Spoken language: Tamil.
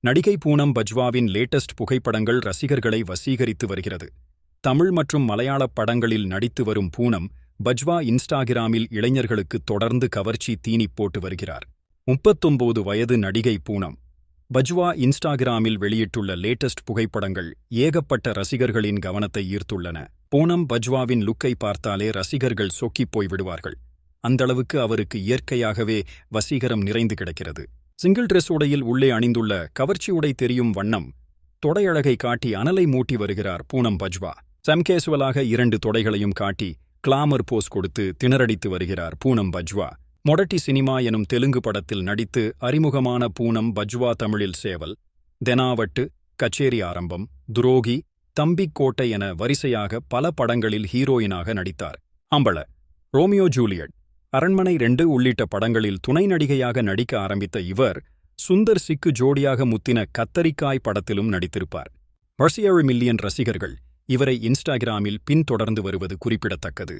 நடிகை பூனம் பஜ்வாவின் லேட்டஸ்ட் புகைப்படங்கள் ரசிகர்களை வசீகரித்து வருகிறது. தமிழ் மற்றும் மலையாளப் படங்களில் நடித்து வரும் பூனம் பஜ்வா இன்ஸ்டாகிராமில் இளைஞர்களுக்கு தொடர்ந்து கவர்ச்சி தீனிப் போட்டு வருகிறார். முப்பத்தொன்பது வயது நடிகை பூனம். பஜ்வா இன்ஸ்டாகிராமில் வெளியிட்டுள்ள லேட்டஸ்ட் புகைப்படங்கள் ஏகப்பட்ட ரசிகர்களின் கவனத்தை ஈர்த்துள்ளன. பூனம் பஜ்வாவின் லுக்கை பார்த்தாலே ரசிகர்கள் சொக்கிப் போய் விடுவார்கள் அந்தளவுக்கு அவருக்கு இயற்கையாகவே வசீகரம் நிறைந்து கிடக்கிறது. சிங்கிள் ட்ரெஸ் உடையில் உள்ளே அணிந்துள்ள கவர்ச்சி உடை தெரியும் வண்ணம் தொடையழகை காட்டி அனலை மூட்டி வருகிறார் பூனம் பஜ்வா. சம்கேசுவலாக இரண்டு தொடைகளையும் காட்டி கிளாமர் போஸ் கொடுத்து திணறடித்து வருகிறார் பூனம் பஜ்வா. மொடட்டி சினிமா எனும் தெலுங்கு படத்தில் நடித்து அறிமுகமான பூனம் பஜ்வா தமிழில் சேவல். தெனாவட்டு கச்சேரி ஆரம்பம் துரோகி தம்பிக்கோட்டை என வரிசையாக பல படங்களில் ஹீரோயினாக நடித்தார். Aambala Romeo Juliet. அரண்மனை ரெண்டு உள்ளிட்ட படங்களில் துணை நடிகையாக நடிக்க ஆரம்பித்த இவர் சுந்தர் சிக்கு ஜோடியாக முத்தின கத்தரிக்காய் படத்திலும் நடித்திருப்பார். வர்சியேழு மில்லியன் ரசிகர்கள் இவரை இன்ஸ்டாகிராமில் பின்தொடர்ந்து வருவது குறிப்பிடத்தக்கது.